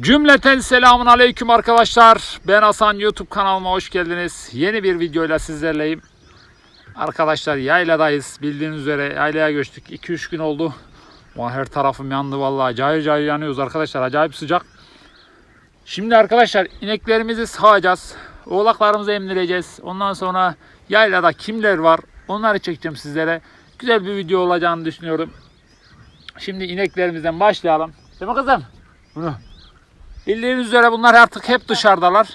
Cümleten selamun aleyküm arkadaşlar. Ben Hasan YouTube kanalıma hoş geldiniz. Yeni bir videoyla sizlerleyim. Arkadaşlar yayladayız. Bildiğiniz üzere yaylaya göçtük. 2-3 gün oldu. Her tarafım yandı vallahi. Cayır cayır yanıyoruz arkadaşlar. Acayip sıcak. Şimdi arkadaşlar ineklerimizi sağacağız. Oğlaklarımızı emdireceğiz. Ondan sonra yaylada kimler var onları çekeceğim sizlere. Güzel bir video olacağını düşünüyorum. Şimdi ineklerimizden başlayalım. Değil mi kızım? Bunu. Bildiğiniz üzere bunlar artık hep dışarıdalar.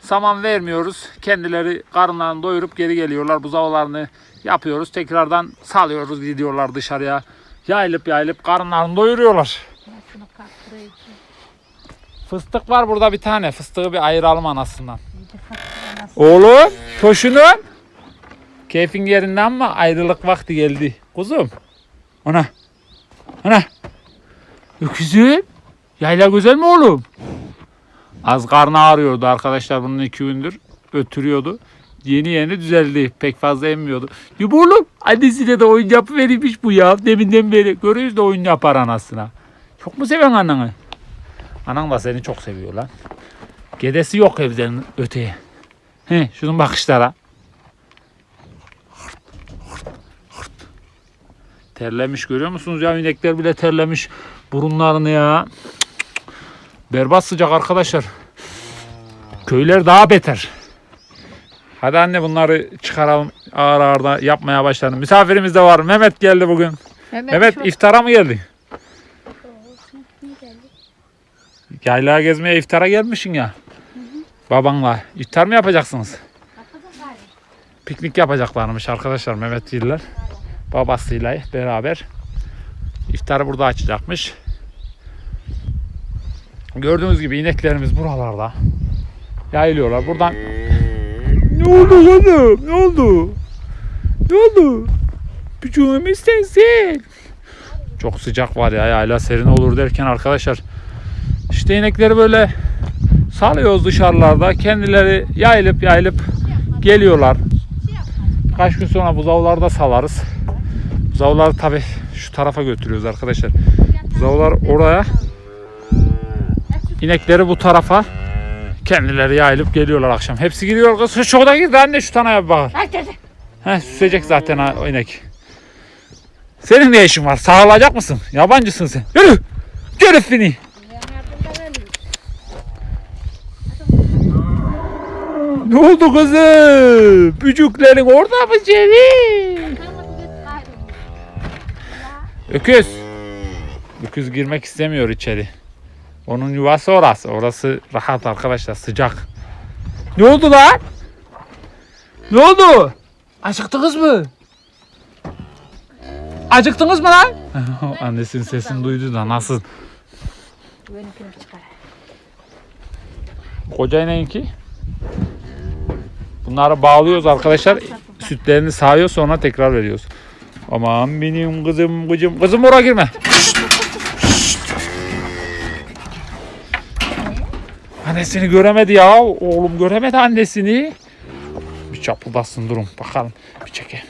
Saman vermiyoruz. Kendileri karınlarını doyurup geri geliyorlar. Buzağlarını yapıyoruz. Tekrardan salıyoruz gidiyorlar dışarıya. Yayılıp yayılıp karınlarını doyuruyorlar. Fıstık var burada bir tane. Fıstığı bir ayıralım anasından. Oğlum koşunum. Keyfin yerinden mi ayrılık vakti geldi. Kuzum. Ana. Ana. Öküzüm. Yayla güzel mi oğlum? Az karnı ağrıyordu arkadaşlar bunun iki gündür. Ötürüyordu. Yeni yeni düzeldi. Pek fazla emmiyordu. Yubu oğlum. Annesiyle de oyun yapıvermiş bu ya. Deminden beri. Görüyoruz da oyun yapar anasına. Çok mu seven ananı? Anan da seni çok seviyor lan. Gedesi yok evden öteye. He, şunun bakışlara. Terlemiş görüyor musunuz ya inekler bile terlemiş burunlarını ya. Berbat sıcak arkadaşlar. Köyler daha beter. Hadi anne bunları çıkaralım ağır ağır da yapmaya başladım. Misafirimiz de var. Mehmet geldi bugün. Mehmet iftara mı geldi? Yaylaya gezmeye iftara gelmişsin ya. Babanla. İftar mı yapacaksınız? Piknik yapacaklarmış arkadaşlar Mehmet Yıllar. Babasıyla beraber. İftarı burada açacakmış. Gördüğünüz gibi ineklerimiz buralarda. Yayılıyorlar. Buradan ne oldu oğlum? Ne oldu? Ne oldu? Küçüğüm istensin. Çok sıcak var ya yayla serin olur derken arkadaşlar işte inekleri böyle salıyoruz dışarılarda. Kendileri yayılıp yayılıp geliyorlar. Kaç gün sonra buzavlarda salarız. Buzavları tabi şu tarafa götürüyoruz arkadaşlar. Buzavlar oraya. İnekleri bu tarafa. Kendileri yayılıp geliyorlar akşam. Hepsi gidiyor. Kız şu da girdi anne şu tanaya bir bakar. Heh, süsecek zaten ha, o inek. Senin ne işin var? Sağılacak mısın? Yabancısın sen. Yürü. Yürü fini. Ne oldu kızım? Bücüklerin orada mı Cevit? Öküz. Öküz girmek istemiyor içeri. Onun yuvası orası. Orası rahat arkadaşlar sıcak. Ne oldu lan? Ne oldu? Acıktınız mı? Acıktınız mı lan? Annesinin sesini duydu da nasıl? Koca inenki. Bunları bağlıyoruz arkadaşlar. Sütlerini sağıyor sonra tekrar veriyoruz. Aman benim kızım kızım. Kızım oraya girme. Annesini göremedi ya. Oğlum göremedi annesini. Bir çapıldasın durun bakalım. Bir çeke.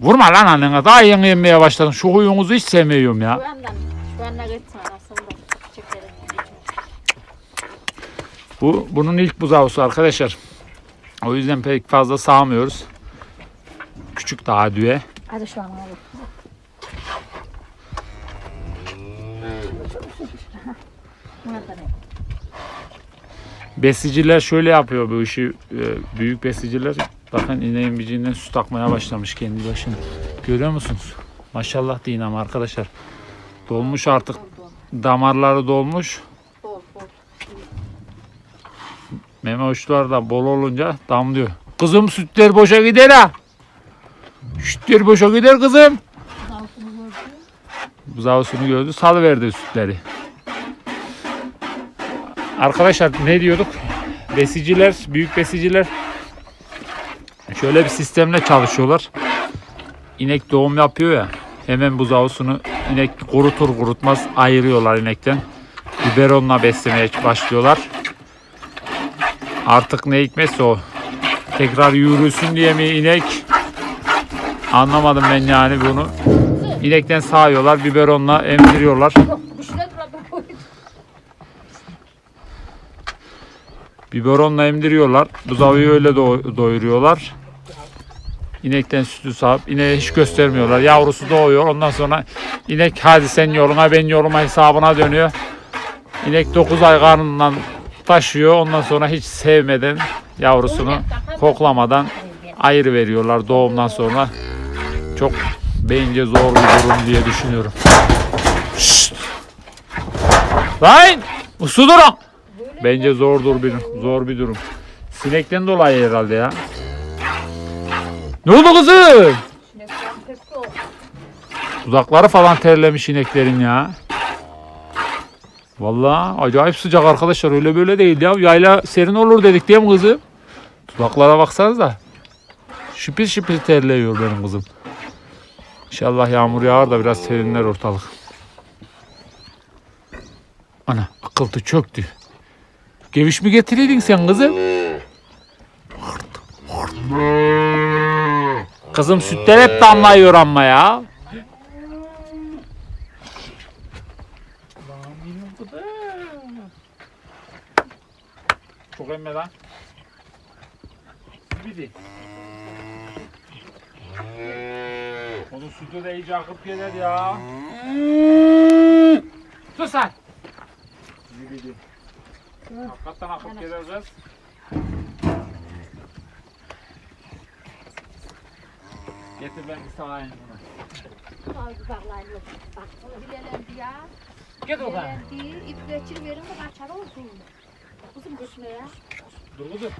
Vurma lan annene. Daha yeni yemeye başladın. Şu huyunuzu hiç sevmiyorum ya. Şu yandan. Şu yandan geçsin arasında. Çekelim. Bu bunun ilk buzağısı arkadaşlar. O yüzden pek fazla sağmıyoruz. Küçük daha düve. Hadi şu an abi. Besiciler şöyle yapıyor bu işi. e, Büyük besiciler bakın ineğin biciğinden su takmaya başlamış kendi başına. Görüyor musunuz? Maşallah deyin ama arkadaşlar. Dolmuş artık. Damarları dolmuş. Meme uçları da bol olunca damlıyor. Kızım sütler boşa gider ha. Sütler boşa gider kızım. Buzağısını gördü. Salıverdi sütleri. Arkadaşlar ne diyorduk? Besiciler, büyük besiciler şöyle bir sistemle çalışıyorlar. İnek doğum yapıyor ya. Hemen buzağısını inek kurutur kurutmaz ayırıyorlar inekten. Biberonla beslemeye başlıyorlar. Artık ne hikmetse o. Tekrar yürüsün diye mi inek? Anlamadım ben yani bunu. İnekten sağıyorlar, biberonla emziriyorlar. Biberonla emdiriyorlar. Buzağıyı öyle do- doyuruyorlar. İnekten sütü sağıp ineğe hiç göstermiyorlar. Yavrusu doğuyor. Ondan sonra inek hadi sen yoluna ben yoluma hesabına dönüyor. İnek 9 ay karnından taşıyor. Ondan sonra hiç sevmeden yavrusunu koklamadan ayrı veriyorlar doğumdan sonra. Çok bence zor bir durum diye düşünüyorum. Şşt! Lan! Usu durun. Bence zordur bir zor bir durum. Sinekten dolayı herhalde ya. Ne oldu kızım? Dudakları falan terlemiş ineklerin ya. Vallahi acayip sıcak arkadaşlar öyle böyle değil ya. Yayla serin olur dedik değil mi kızım? Dudaklara baksanıza. Şipil şipil terliyor benim kızım. İnşallah yağmur yağar da biraz serinler ortalık. Ana akıltı çöktü. Geviş mi getiriydin sen kızım? Kızım sütler hep damlıyor amma ya. Çok emme lan. Bidi. Onun sütü de iyice akıp gelir ya. Sus sen. Bidi. Hakikaten akıp kız. Getir ben bir sağayım bunu. Ay bağlayın yok. Bak onu bilelendi ya. Git o kadar. Bilelendi. İp geçir verin de kaçar olsun. Kızım düşme ya. Dur kızım.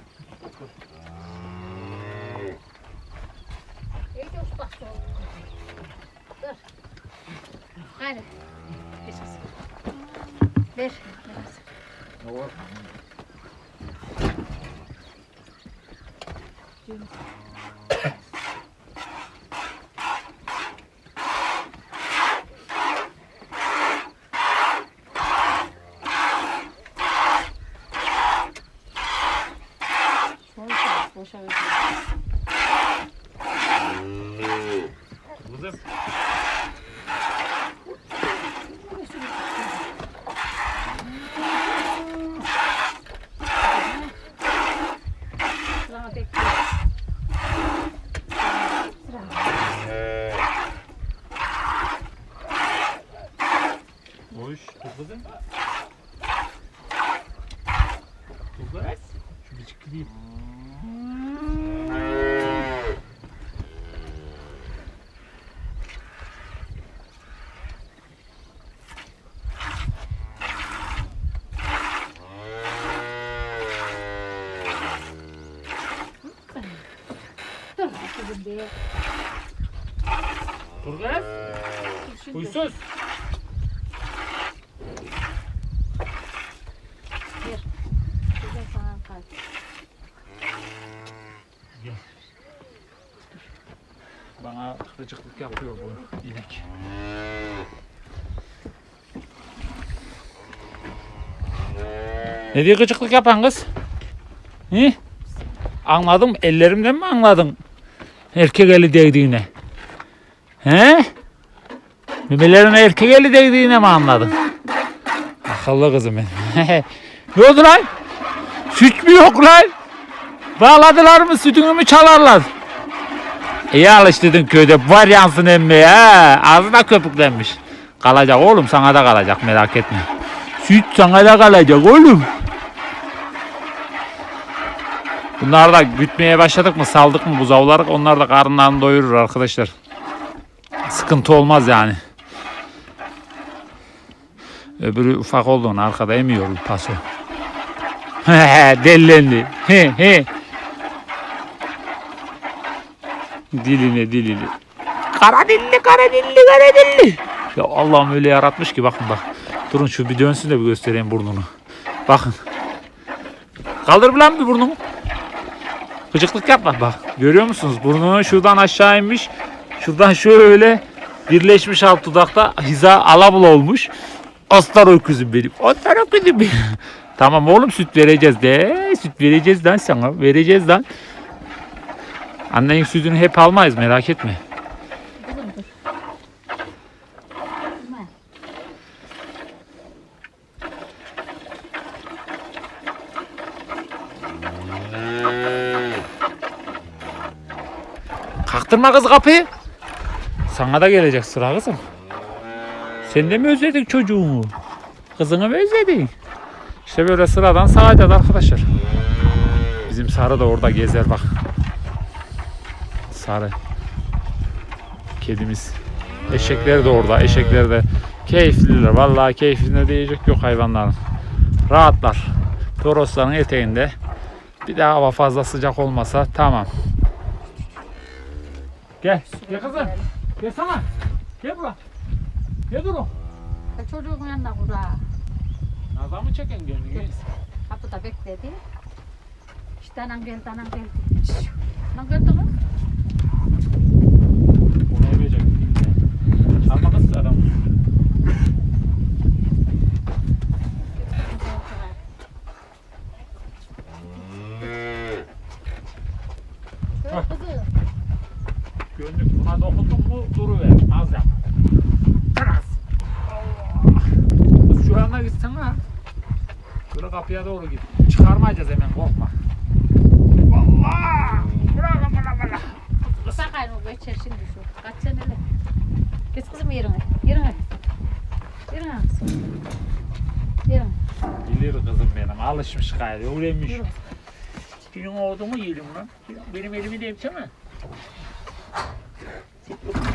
İyice ustası ol. Dur. Hadi. Kızım. Ver. Ne var? Boşa, ver. Kızım. Sıra bekle. Boş. Dur kızım. Dur kız. Şu bir çıkayım. Dur kızım be. Dur kız. Dur şimdi. Huysuz. Güzel sana kalk. Bana gıcıklık yapıyor bu inek. Ne diye gıcıklık yapan kız? He? Anladım. Ellerimden mi anladın? Erkek eli değdiğine. He? Memelerine erkek eli değdiğine mi anladın? Akıllı kızım benim. ne oldu lan? Süt mü yok lan? Bağladılar mı sütünü mü çalarlar? İyi alıştırdın köyde var yansın emmi ha. Ağzına köpüklenmiş. Kalacak oğlum sana da kalacak merak etme. Süt sana da kalacak oğlum. Bunlar da gütmeye başladık mı saldık mı buzavlar onlar da karınlarını doyurur arkadaşlar. Sıkıntı olmaz yani. Öbürü ufak olduğunu arkada emiyor paso. Dellendi. He he. Diline diline. Kara dilli kara dilli kara dilli. Ya Allah'ım öyle yaratmış ki bakın bak. Durun şu bir dönsün de bir göstereyim burnunu. Bakın. Kaldır lan bir burnunu. Gıcıklık yapma bak. Görüyor musunuz? Burnunu şuradan aşağı inmiş. Şuradan şöyle birleşmiş alt dudakta hiza alabul olmuş. Aslan öküzüm benim. Aslan öküzüm benim. tamam oğlum süt vereceğiz de. Süt vereceğiz lan sana. Vereceğiz lan. Annenin sütünü hep almayız merak etme. Kaktırma kız kapıyı. Sana da gelecek sıra kızım. Sen de mi özledin çocuğunu? Kızını mı özledin? İşte böyle sıradan sağacağız arkadaşlar. Bizim Sarı da orada gezer bak. Sarı. Kedimiz. Eşekler de orada. Eşekler de keyifliler. Vallahi keyfine diyecek yok hayvanların. Rahatlar. Torosların eteğinde. Bir daha hava fazla sıcak olmasa tamam. Gel. Gel kızım. Gel sana. Gel buraya. Gel dur. E, Çocuğun yanında kura. Nazar mı çeken gönlünü? Kapıda bekledi. İşte anan geldi, anan geldi. Anan geldi mi? Onu yapacak. Çalma kız adam. Yok kızım. Gönlük buna dokundun mu duruver. Az yap. Biraz. Allah. Kız şu yana gitsen ha. Böyle kapıya doğru git. Çıkarmayacağız hemen korkma. Allah! Bırak bırak bırak. Sakayın o geçer şimdi şu. Kaç seneli. Geç kızım yerine. Yerine. Yerine kızım. Yerine. Bilir kızım benim. Gayrı. Öğrenmiş. Senin oldu mu yiyelim lan? Benim elimi de emsene.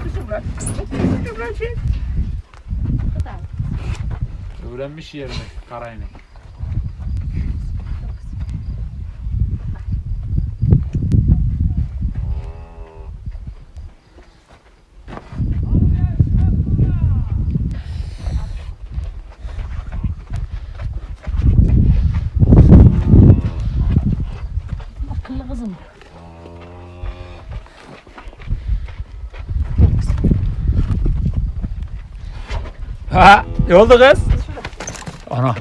Kızım lan. Kızım lan sen. Bu da. Öğrenmiş yerini karayını. Ha, ne oldu kız? Ana.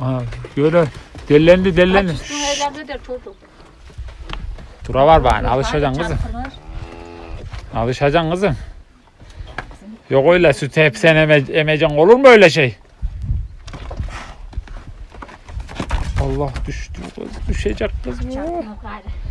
Ana böyle dellendi dellendi. Kaç üstüne evlat eder çocuk. Tura var bana alışacaksın kızım. Çarpılır. Alışacaksın kızım. Yok öyle sütü hep sen eme, emeceksin olur mu öyle şey? Allah düştü kız. Düşecek kız bu. Çarpılır gayrı.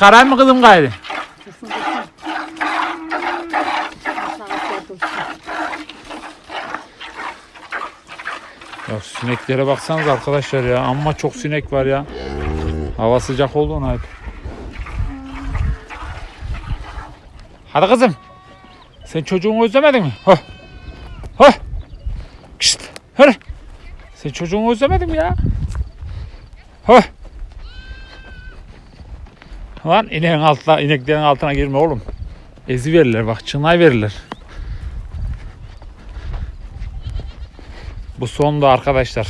Çıkarayım mı kızım gayrı? Ya sineklere baksanız arkadaşlar ya. Amma çok sinek var ya. Hava sıcak oldu ona hep. Hadi kızım. Sen çocuğunu özlemedin mi? Hah. Hah. Kışt. Hadi. Sen çocuğunu özlemedin mi ya? Hah. Lan ineğin altına, ineklerin altına girme oğlum. Ezi verirler bak, çınay verirler. Bu sondu arkadaşlar.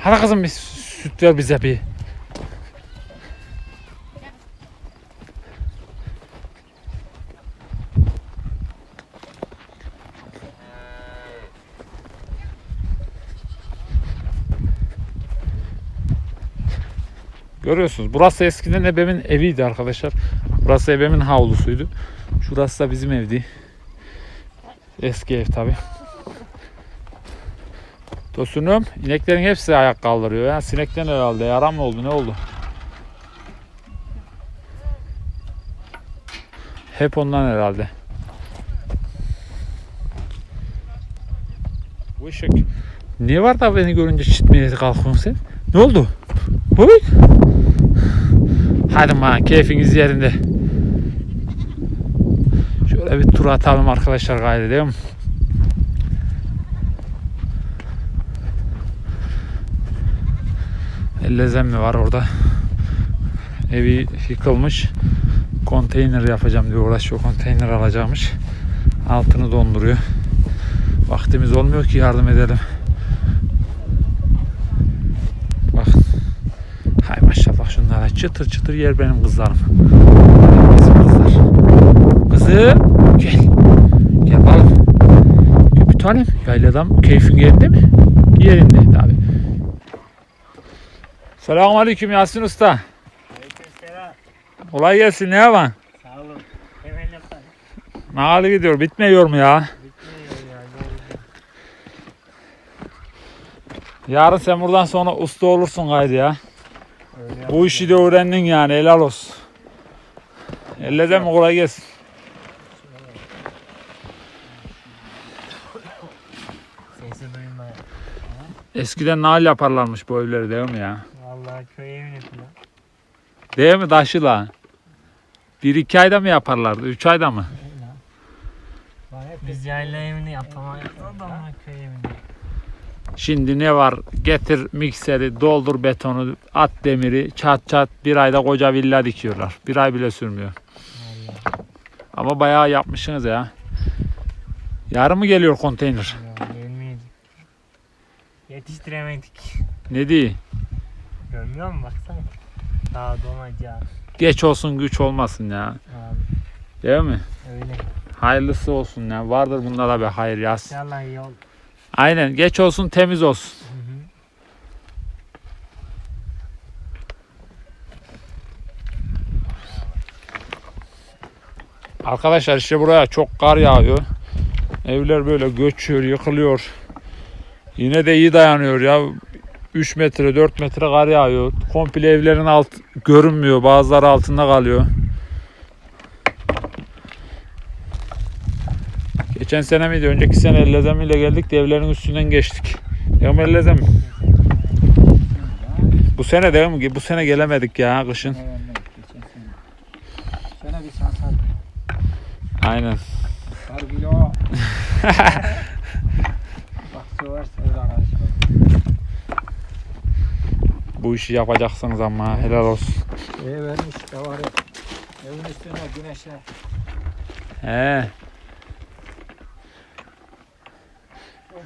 Hadi kızım bir süt ver bize bir. Görüyorsunuz burası eskiden ebemin eviydi arkadaşlar. Burası ebemin havlusuydu. Şurası da bizim evdi. Eski ev tabi. Tosunum ineklerin hepsi ayak kaldırıyor ya. Sinekten herhalde yaram mı oldu ne oldu? Hep ondan herhalde. Bu ışık. Niye var da beni görünce çitmeye kalkıyorsun sen? Ne oldu? Huy. Hadi ma keyfiniz yerinde. Şöyle bir tur atalım arkadaşlar mi? Ellezem mi var orada? Evi yıkılmış. Konteyner yapacağım diyor uğraşıyor. Konteyner alacakmış. Altını donduruyor. Vaktimiz olmuyor ki yardım edelim. Çıtır çıtır yer benim kızlarım. Bizim kızlar. Kızım gel. Gel. Ya bir tanem yayladan keyfin yerinde mi? Yerindeydi abi. Selamun Aleyküm Yasin Usta. Aleykümselam. Kolay gelsin ne var? Sağ olun. Hemen yapalım. Ne hali gidiyor? Bitmiyor mu ya? Bitmiyor ya. Yarın sen buradan sonra usta olursun gaydi ya. Öyle Bu işi de öğrendin yani helal olsun. Elleden mi kolay gelsin. Eskiden nal yaparlarmış bu evleri değil mi ya? Vallahi köy evini falan. Değil mi taşıla? Bir iki ayda mı yaparlardı? Üç ayda mı? Biz yayla evini yapamayız ama köy evini. Şimdi ne var? Getir mikseri, doldur betonu, at demiri, çat çat bir ayda koca villa dikiyorlar. Bir ay bile sürmüyor. Vallahi. Ama bayağı yapmışsınız ya. Yarın mı geliyor konteyner? Ya, gelmeyecek. Yetiştiremedik. Ne diye? Görmüyor musun baksana. Daha donacak. Geç olsun güç olmasın ya. Abi Değil mi? öyle. Hayırlısı olsun ya. Vardır bunda da bir hayır yaz. İnşallah iyi olur. Aynen. Geç olsun temiz olsun. Arkadaşlar işte buraya çok kar yağıyor. Evler böyle göçüyor, yıkılıyor. Yine de iyi dayanıyor ya. 3 metre, 4 metre kar yağıyor. Komple evlerin alt görünmüyor. Bazıları altında kalıyor. Geçen sene miydi? Önceki sene Ellezem ile geldik de evlerin üstünden geçtik. Ya mı Ellezem? Bu sene değil mi? Bu sene gelemedik ya kışın. Sene. Bir. Aynen. Bak. Bu işi yapacaksınız ama helal olsun. İyi vermiş de var ya. Evin üstüne güneşe. He.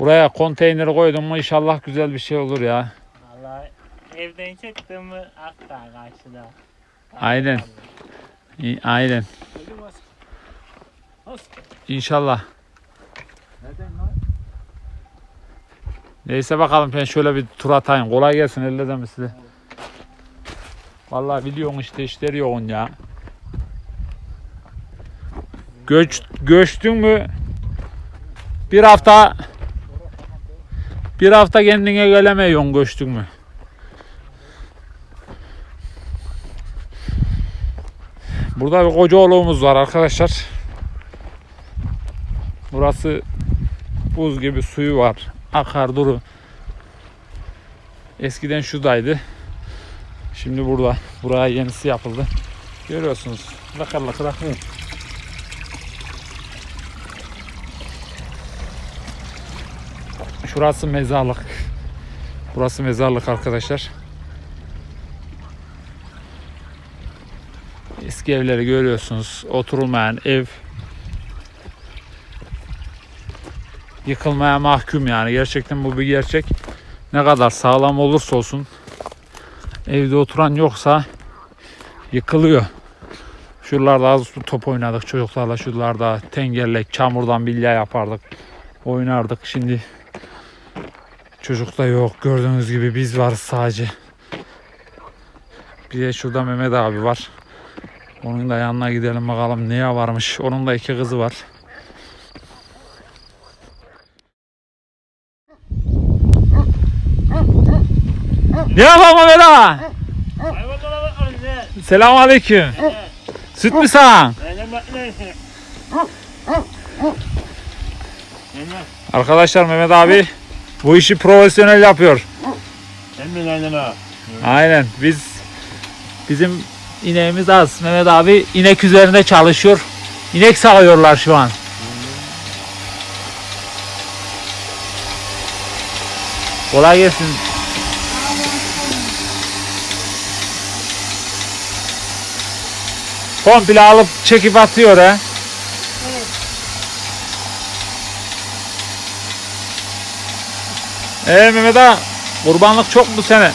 Buraya konteyneri koydum mu inşallah güzel bir şey olur ya. Vallahi evden çıktım mı akta karşıda. Aynen. Aynen. İnşallah. Neyse bakalım ben şöyle bir tur atayım. Kolay gelsin elleden size. Vallahi biliyorsun işte işleri yoğun ya. Göç, göçtün mü bir hafta bir hafta kendine gelemiyorsun göçtün mü? Burada bir koca oğluğumuz var arkadaşlar. Burası buz gibi suyu var. Akar duru. Eskiden şuradaydı. Şimdi burada. Buraya yenisi yapıldı. Görüyorsunuz. Lakır lakır akıyor. Şurası mezarlık. Burası mezarlık arkadaşlar. Eski evleri görüyorsunuz. Oturulmayan ev. Yıkılmaya mahkum yani. Gerçekten bu bir gerçek. Ne kadar sağlam olursa olsun evde oturan yoksa yıkılıyor. Şuralarda az top oynadık çocuklarla şuralarda tengerlek, çamurdan bilya yapardık. Oynardık. Şimdi çocuk da yok. Gördüğünüz gibi biz varız sadece. Bir de şurada Mehmet abi var. Onun da yanına gidelim bakalım neye varmış. Onun da iki kızı var. Ne yapalım Mehmet abi? Selamun aleyküm. Süt mü. Öyle. Arkadaşlar Mehmet abi bu işi profesyonel yapıyor. Mi lan ha? Aynen biz bizim ineğimiz az. Mehmet abi inek üzerinde çalışıyor. İnek sağıyorlar şu an. Kolay gelsin. Komple alıp çekip atıyor ha. Ee Mehmet ağa kurbanlık çok bu sene.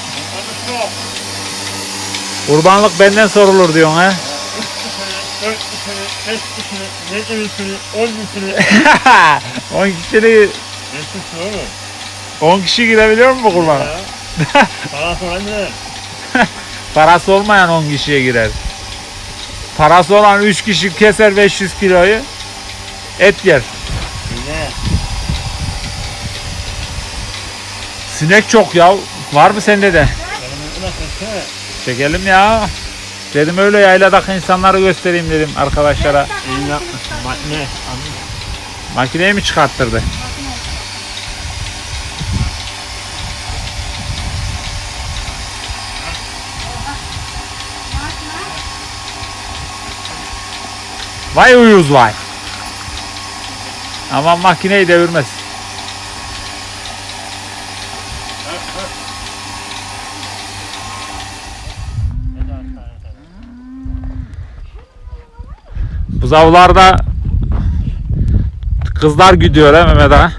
Kurbanlık benden sorulur diyorsun ha. Dört kişini, beş kişini, yedi kişini, on kişini. 10 kişilik Beş kişi oğlum. 10 kişi girebiliyor mu bu kurbana? Bana sonra ne? Parası olmayan 10 kişiye girer. Parası olan 3 kişi keser 500 kiloyu. Et yer. Yine. Sinek çok ya. Var mı sende de? Çekelim ya. Dedim öyle yayladaki insanları göstereyim dedim arkadaşlara. İyi yapmışsın. Bak ne? Anladın Makineyi mi çıkarttırdı? Vay uyuz vay. Ama makineyi devirmez. Ne de aşağıya tabii. Bu zavlarda kızlar gidiyor ha Mehmet ağa.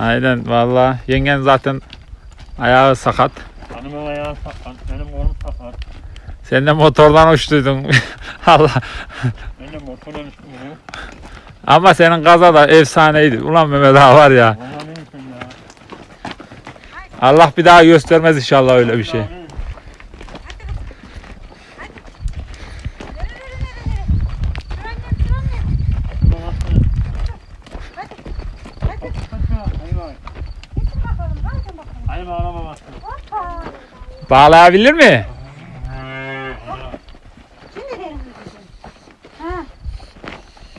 Aynen valla yengen zaten ayağı sakat. Hanımın ayağı sakat, benim kolum sakat. Sen de motordan uçtuydun. Allah. Ben de düştüm bunu. Ama senin kaza da efsaneydi. Ulan Mehmet ağa var ya? Allah bir daha göstermez inşallah öyle bir şey. Valla ne için? Şuna baksana. Kaçma, hayvan. Hayvan araba baksana. Bağlayabilir mi?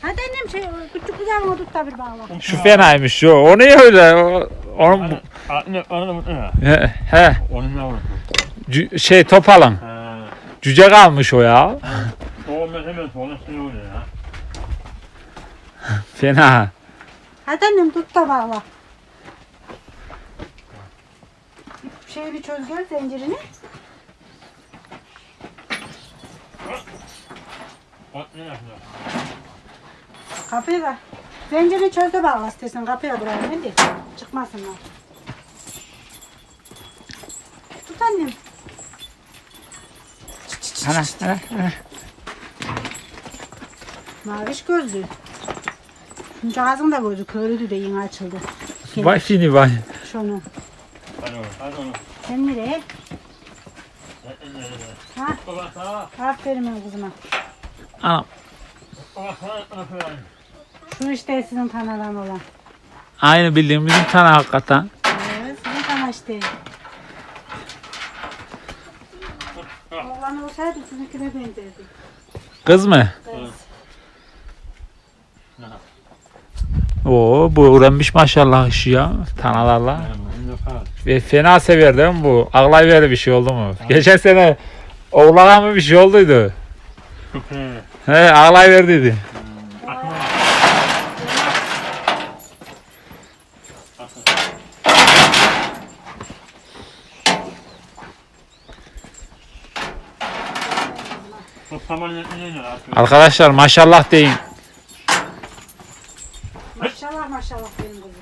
Hadi annem şey küçük kucağıma tut da bağla. Şu fenaymış şu. O ne öyle? O, onun he, he, Onun ne şey topalın. Ha. Cüce kalmış o ya. Ya. Fena. Hadi annem tut da bağla. Şeyini çöz gel zincirini. Bak ne yapıyor? Kapıyı da. Zincirini çöz de bağla istersen kapıya buraya ne diye. Çıkmasınlar. Tut annem. Ana, ana, ana. Maviş gözlü. Şunca ağzın da gözü körüdü de yine açıldı. Vay fini vay. Şunu. Hadi hadi. Sen nereye? Ha? Baba sağa, Aferin benim kızıma. Anam. baba sağa, aferin. Şu işte sizin tanalan olan. Aynı bildiğimizin tane hakikaten. Evet, sizin tana işte. Oğlan olsaydı sizinkine benzerdi. Kız mı? Kız. Oo bu öğrenmiş maşallah işi ya. Tanalarla. Ve fena sever değil mi bu? Ağlayıver bir şey oldu mu? Geçen sene oğlağa mı bir şey olduydu? He ağlayıver dedi. Arkadaşlar maşallah deyin. Maşallah benim kızım.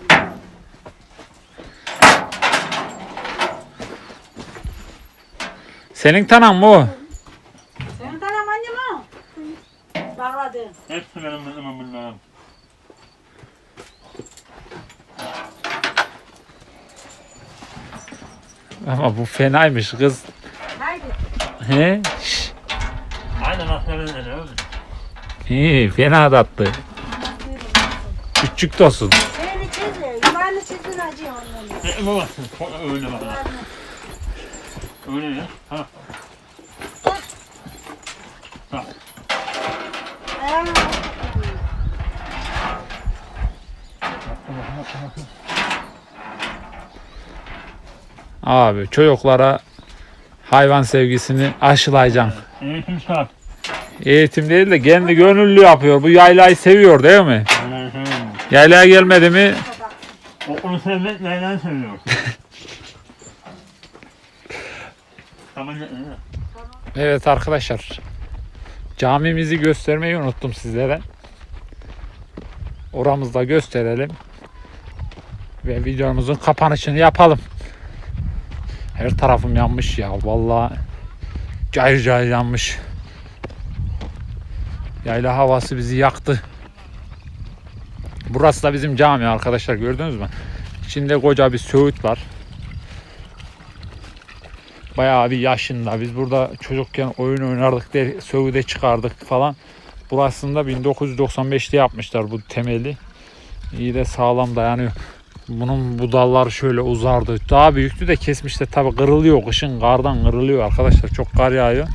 Senin tanan mı o? Senin tanan annem o. Bağladın. Hepsi benim kızımın bunların. Ama bu fenaymış kız. Haydi. He? Şş, Aynen aferin öyle. İyi fena tatlı. Küçük tosun. Seni çizme. Yuvarlı çizdin acıyor onları. Ne mi baksın? Öyle bak. Öyle ya. Ha. Bak. Abi çocuklara hayvan sevgisini aşılayacaksın. Eğitim şart. Eğitim değil de kendi gönüllü yapıyor. Bu yaylayı seviyor değil mi? Yaylaya gelmedi mi onu sevmek neyden seviyor? Yetmeyince. Evet arkadaşlar. Camimizi göstermeyi unuttum sizlere. Oramızda gösterelim. Ve videomuzun kapanışını yapalım. Her tarafım yanmış ya. Vallahi cayır cayır yanmış. Yayla havası bizi yaktı. Burası da bizim cami arkadaşlar gördünüz mü? İçinde koca bir söğüt var. Bayağı bir yaşında. Biz burada çocukken oyun oynardık de söğüde çıkardık falan. Burasında 1995'te yapmışlar bu temeli. İyi de sağlam dayanıyor. Bunun bu dalları şöyle uzardı. Daha büyüktü de kesmişler. Tabi kırılıyor. Kışın kardan kırılıyor arkadaşlar. Çok kar yağıyor.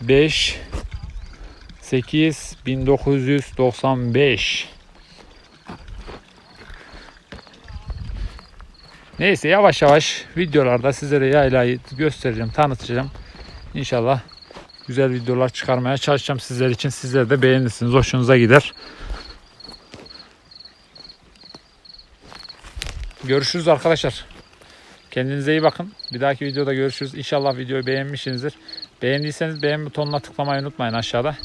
5 8 1995 Neyse yavaş yavaş videolarda sizlere yaylayı göstereceğim, tanıtacağım. İnşallah güzel videolar çıkarmaya çalışacağım sizler için. Sizler de beğenirsiniz, hoşunuza gider. Görüşürüz arkadaşlar. Kendinize iyi bakın. Bir dahaki videoda görüşürüz. İnşallah videoyu beğenmişsinizdir. Beğendiyseniz beğen butonuna tıklamayı unutmayın aşağıda.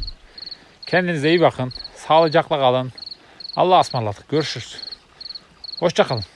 Kendinize iyi bakın. Sağlıcakla kalın. Allah'a ısmarladık. Görüşürüz. Hoşçakalın.